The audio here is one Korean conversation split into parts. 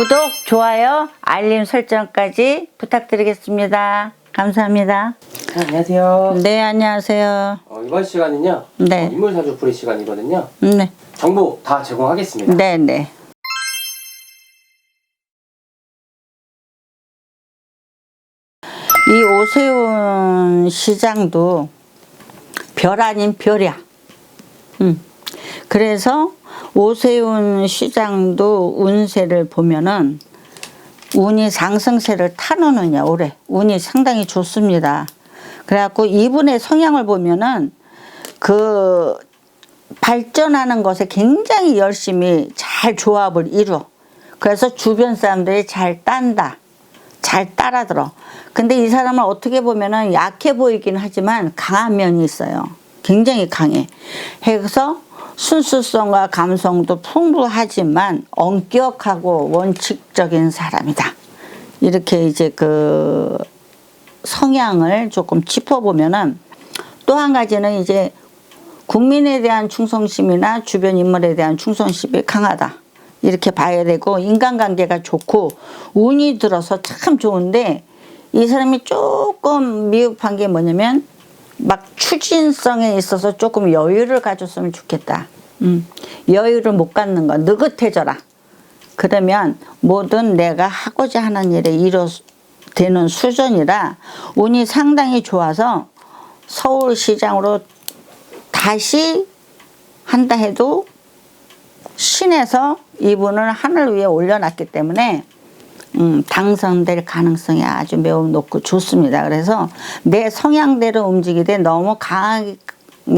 구독, 좋아요, 알림 설정까지 부탁드리겠습니다. 감사합니다. 네, 안녕하세요. 네, 안녕하세요. 어, 이번 시간은요. 네. 어, 인물 사주 풀이 시간이거든요. 네, 정보 다 제공하겠습니다. 네, 네. 이 오세훈 시장도 별 아닌 별이야. 음. 그래서 오세훈 시장도 운세를 보면은 운이 상승세를 타놓느냐 올해 운이 상당히 좋습니다. 그래갖고 이분의 성향을 보면은 그 발전하는 것에 굉장히 열심히 잘 조합을 이루어. 그래서 주변 사람들이 잘 딴다. 잘 따라들어. 근데 이 사람은 어떻게 보면은 약해 보이긴 하지만 강한 면이 있어요. 굉장히 강해. 해서 순수성과 감성도 풍부하지만 엄격하고 원칙적인 사람이다. 이렇게 이제 그 성향을 조금 짚어보면은 또 한 가지는 이제 국민에 대한 충성심이나 주변 인물에 대한 충성심이 강하다. 이렇게 봐야 되고 인간관계가 좋고 운이 들어서 참 좋은데 이 사람이 조금 미흡한 게 뭐냐면 막 추진성에 있어서 조금 여유를 가졌으면 좋겠다. 음, 여유를 못 갖는 거 느긋해져라. 그러면 뭐든 내가 하고자 하는 일에 이뤄되는 수준이라 운이 상당히 좋아서 서울시장으로 다시 한다 해도 신에서 이분을 하늘 위에 올려놨기 때문에 음, 당선될 가능성이 아주 매우 높고 좋습니다. 그래서 내 성향대로 움직이되 너무 강하게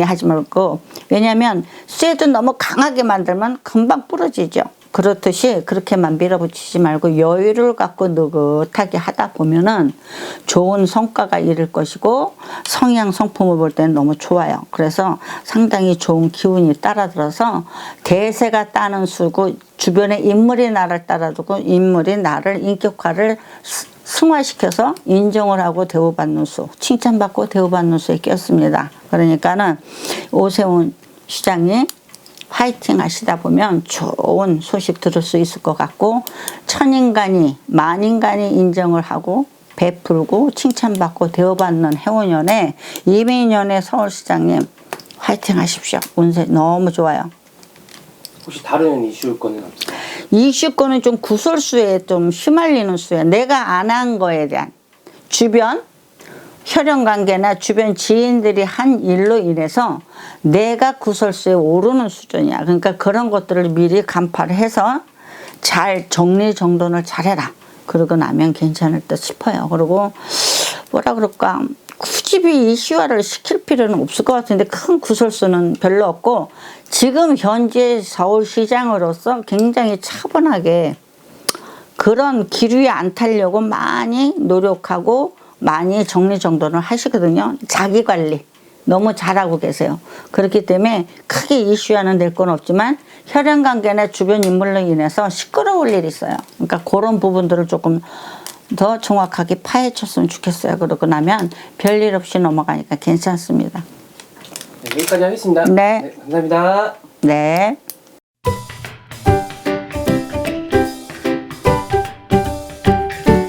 하지 말고 왜냐하면 쇠도 너무 강하게 만들면 금방 부러지죠. 그렇듯이 그렇게만 밀어붙이지 말고 여유를 갖고 느긋하게 하다 보면은 좋은 성과가 이를 것이고 성향 성품을 볼 때는 너무 좋아요. 그래서 상당히 좋은 기운이 따라들어서 대세가 따는 수고 주변에 인물이 나를 따라두고 인물이 나를 인격화를 스- 승화시켜서 인정을 하고 대우받는 수, 칭찬받고 대우받는 수에 꼈습니다. 그러니까는 오세훈 시장이 파이팅 하시다 보면 좋은 소식 들을 수 있을 것 같고 천인간이 만인간이 인정을 하고 베풀고 칭찬받고 대우받는 해운년에 이민년의 서울시장님 화이팅 하십시오. 운세 너무 좋아요. 혹시 다른 이슈 거는 없어요? 이슈권은 좀 구설수에 좀 휘말리는 수야. 내가 안 한 거에 대한 주변 혈연 관계나 주변 지인들이 한 일로 인해서 내가 구설수에 오르는 수준이야. 그러니까 그런 것들을 미리 간파를 해서 잘 정리 정돈을 잘해라. 그러고 나면 괜찮을 듯 싶어요. 그리고 뭐라 그럴까 굳이 이슈화를 시킬 필요는 없을 것 같은데 큰 구설수는 별로 없고 지금 현재 서울시장으로서 굉장히 차분하게 그런 기류에 안 타려고 많이 노력하고 많이 정리정돈을 하시거든요. 자기 관리 너무 잘하고 계세요. 그렇기 때문에 크게 이슈화는 될 건 없지만 혈연 관계나 주변 인물로 인해서 시끄러울 일이 있어요. 그러니까 그런 부분들을 조금 더 정확하게 파헤쳤으면 좋겠어요. 그러고 나면 별일 없이 넘어가니까 괜찮습니다. 네, 여기까지 하겠습니다. 네. 감사합니다. 네.